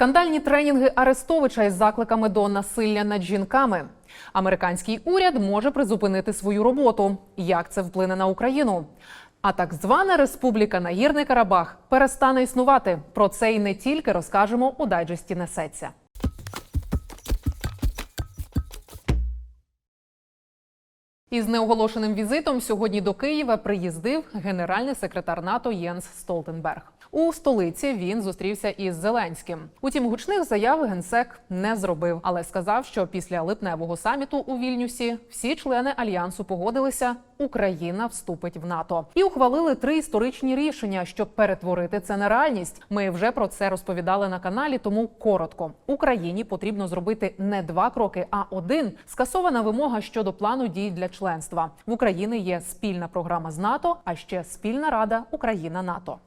Скандальні тренінги Арестовича із закликами до насилля над жінками. Американський уряд може призупинити свою роботу. Як це вплине на Україну? А так звана Республіка Нагірний Карабах перестане існувати. Про це і не тільки розкажемо у дайджесті несеться. Із неоголошеним візитом сьогодні до Києва приїздив генеральний секретар НАТО Єнс Столтенберг. У столиці він зустрівся із Зеленським. Утім, гучних заяв генсек не зробив, але сказав, що після липневого саміту у Вільнюсі всі члени альянсу погодилися, Україна вступить в НАТО і ухвалили три історичні рішення, щоб перетворити це на реальність. Ми вже про це розповідали на каналі, тому коротко Україні потрібно зробити не два кроки, а один. Скасована вимога щодо плану дій для членства в Україні. Є спільна програма з НАТО, а ще спільна рада Україна-НАТО.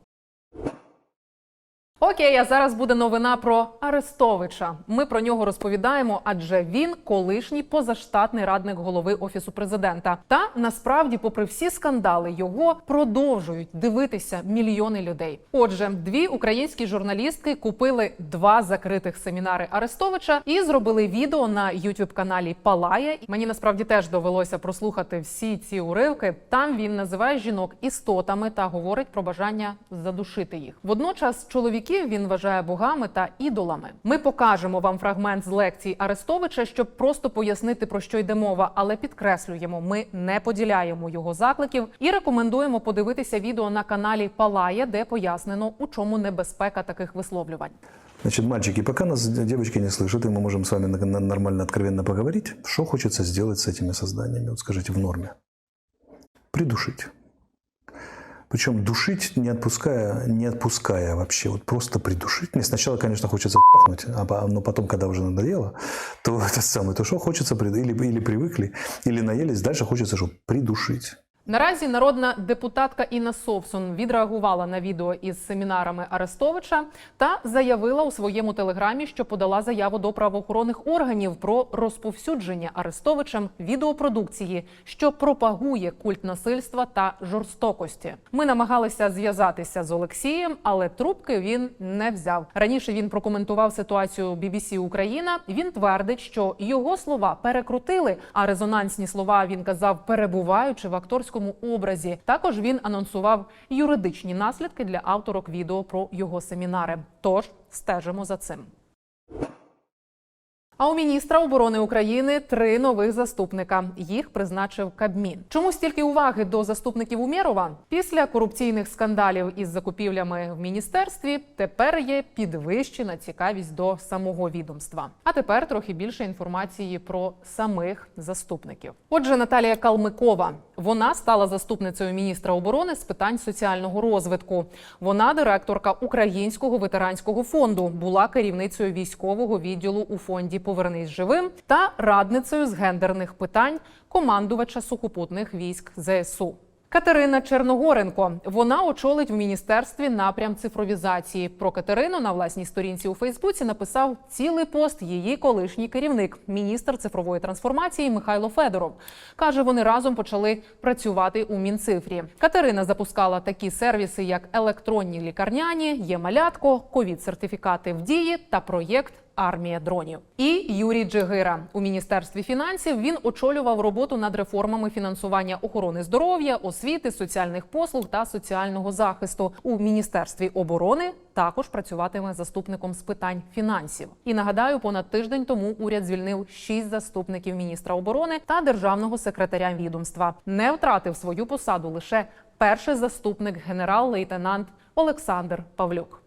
Окей, а зараз буде новина про Арестовича. Ми про нього розповідаємо, адже він колишній позаштатний радник голови офісу президента. Та насправді, попри всі скандали, його продовжують дивитися мільйони людей. Отже, дві українські журналістки купили два закритих семінари Арестовича і зробили відео на youtube каналі Палає. Мені насправді теж довелося прослухати всі ці уривки. Там він називає жінок істотами та говорить про бажання задушити їх. Водночас чоловіків він вважає богами та ідолами. Ми покажемо вам фрагмент з лекцій Арестовича, щоб просто пояснити про що йде мова, але підкреслюємо, ми не поділяємо його закликів і рекомендуємо подивитися відео на каналі Палає, де пояснено, у чому небезпека таких висловлювань. Значит, мальчики, пока нас девочки не слышат, и мы можем с вами на- на- нормально, откровенно поговорить, что хочется сделать с этими созданиями? Вот скажите, в норме. Придушить. Причем душить, не отпуская, не отпуская вообще, вот просто придушить. Мне сначала, конечно, хочется пахнуть, а но потом, когда уже надоело, то это самое, то что хочется, или, или привыкли, или наелись, дальше хочется что? Придушить. Наразі народна депутатка Інна Совсун відреагувала на відео із семінарами Арестовича та заявила у своєму телеграмі, що подала заяву до правоохоронних органів про розповсюдження Арестовичем відеопродукції, що пропагує культ насильства та жорстокості. Ми намагалися зв'язатися з Олексієм, але трубки він не взяв. Раніше він прокоментував ситуацію BBC Україна. Він твердить, що його слова перекрутили, а резонансні слова він казав, перебуваючи в акторському образі. Також він анонсував юридичні наслідки для авторок відео про його семінари. Тож стежимо за цим. А у міністра оборони України три нових заступника. Їх призначив Кабмін. Чому стільки уваги до заступників Умєрова? Після корупційних скандалів із закупівлями в міністерстві тепер є підвищена цікавість до самого відомства. А тепер трохи більше інформації про самих заступників. Отже, Наталія Калмикова вона стала заступницею міністра оборони з питань соціального розвитку. Вона директорка Українського ветеранського фонду, була керівницею військового відділу у фонді Повернись живим та радницею з гендерних питань командувача сухопутних військ ЗСУ. Катерина Черногоренко вона очолить в міністерстві напрям цифровізації. Про Катерину на власній сторінці у Фейсбуці написав цілий пост її колишній керівник, міністр цифрової трансформації Михайло Федоров. каже, вони разом почали працювати у Мінцифрі. Катерина запускала такі сервіси, як електронні лікарняні, є малятко, ковід-сертифікати в дії та проєкт армія дронів. І Юрій Джигира у міністерстві фінансів він очолював роботу над реформами фінансування охорони здоров'я, освіти, соціальних послуг та соціального захисту. У міністерстві оборони також працюватиме заступником з питань фінансів. І нагадаю, понад тиждень тому уряд звільнив шість заступників міністра оборони та державного секретаря відомства. Не втратив свою посаду лише перший заступник генерал-лейтенант Олександр Павлюк.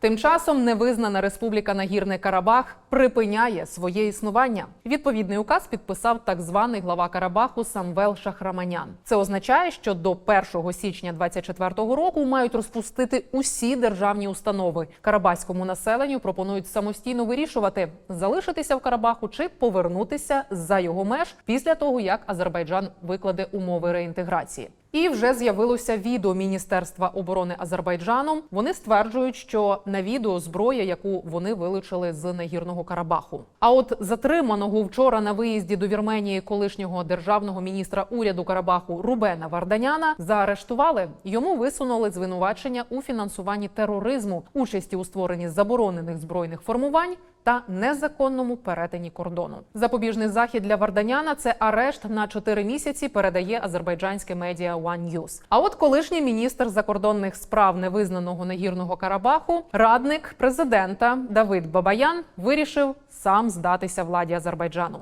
Тим часом невизнана республіка Нагірний Карабах припиняє своє існування. Відповідний указ підписав так званий глава Карабаху Самвел Шахраманян. Це означає, що до 1 січня 2024 року мають розпустити усі державні установи. Карабаському населенню пропонують самостійно вирішувати, залишитися в Карабаху чи повернутися за його меж після того, як Азербайджан викладе умови реінтеграції. І вже з'явилося відео Міністерства оборони Азербайджану. Вони стверджують, що на відео зброя, яку вони вилучили з нагірного Карабаху. А от затриманого вчора на виїзді до Вірменії колишнього державного міністра уряду Карабаху Рубена Варданяна заарештували. Йому висунули звинувачення у фінансуванні тероризму, участі у створенні заборонених збройних формувань та незаконному перетині кордону. Запобіжний захід для Варданяна це арешт на 4 місяці. Передає азербайджанське медіа One News. А от колишній міністр закордонних справ невизнаного нагірного Карабаху, радник президента Давид Бабаян, вирішив сам здатися владі Азербайджану.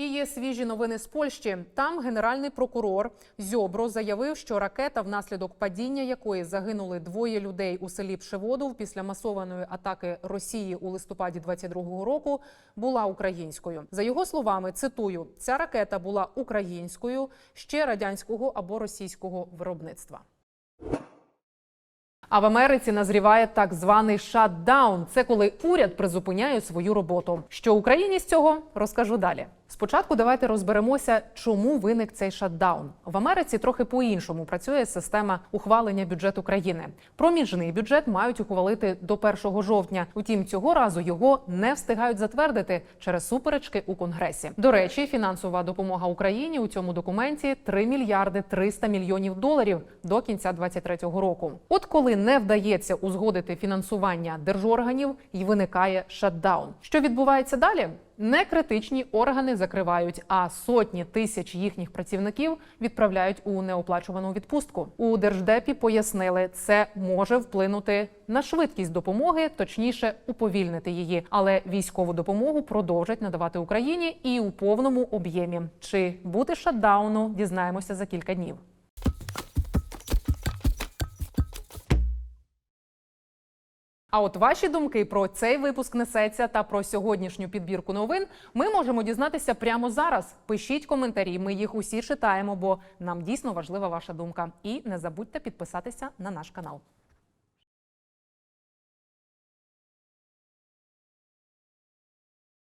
І є свіжі новини з Польщі. Там генеральний прокурор Зьобро заявив, що ракета, внаслідок падіння якої загинули двоє людей у селі Пшеводов після масованої атаки Росії у листопаді 22-го року, була українською. За його словами, цитую: ця ракета була українською ще радянського або російського виробництва. А в Америці назріває так званий шатдаун. Це коли уряд призупиняє свою роботу. Що Україні з цього розкажу далі. Спочатку давайте розберемося, чому виник цей шатдаун. В Америці трохи по-іншому працює система ухвалення бюджету країни. Проміжний бюджет мають ухвалити до 1 жовтня. Утім, цього разу його не встигають затвердити через суперечки у конгресі. До речі, фінансова допомога Україні у цьому документі 3 мільярди 300 мільйонів доларів до кінця 2023 року. От коли не вдається узгодити фінансування держорганів, і виникає шатдаун. Що відбувається далі? Не критичні органи закривають, а сотні тисяч їхніх працівників відправляють у неоплачувану відпустку. У держдепі пояснили, це може вплинути на швидкість допомоги, точніше уповільнити її. Але військову допомогу продовжать надавати Україні і у повному об'ємі. Чи бути шатдауну, дізнаємося за кілька днів. А от ваші думки про цей випуск несеться та про сьогоднішню підбірку новин ми можемо дізнатися прямо зараз. Пишіть коментарі, ми їх усі читаємо, бо нам дійсно важлива ваша думка. І не забудьте підписатися на наш канал.